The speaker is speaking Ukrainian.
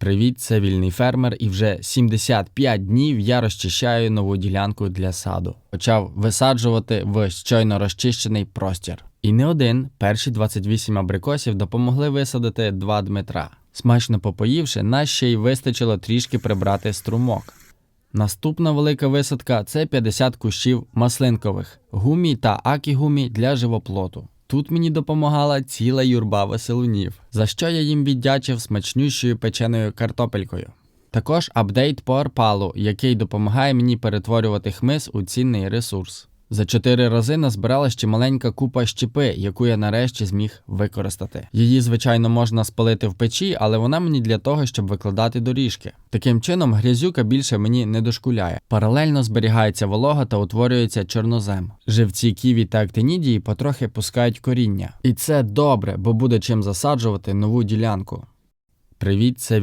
Привіт, це вільний фермер, і вже 75 днів я розчищаю нову ділянку для саду. Почав висаджувати в щойно розчищений простір. І не один, перші 28 абрикосів допомогли висадити два Дмитра. Смачно попоївши, нас ще й вистачило трішки прибрати струмок. Наступна велика висадка це 50 кущів маслинкових, гумі та акігумі для живоплоту. Тут мені допомагала ціла юрба веселунів, за що я їм віддячив смачнющою печеною картопелькою. Також апдейт по арпалу, який допомагає мені перетворювати хмиз у цінний ресурс. За чотири рази назбирала ще маленька купа щепи, яку я нарешті зміг використати. Її, звичайно, можна спалити в печі, але вона мені для того, щоб викладати доріжки. Таким чином, грязюка більше мені не дошкуляє. Паралельно зберігається волога та утворюється чорнозем. Живці ківі та актинідії потрохи пускають коріння. І це добре, бо буде чим засаджувати нову ділянку. Привіт, це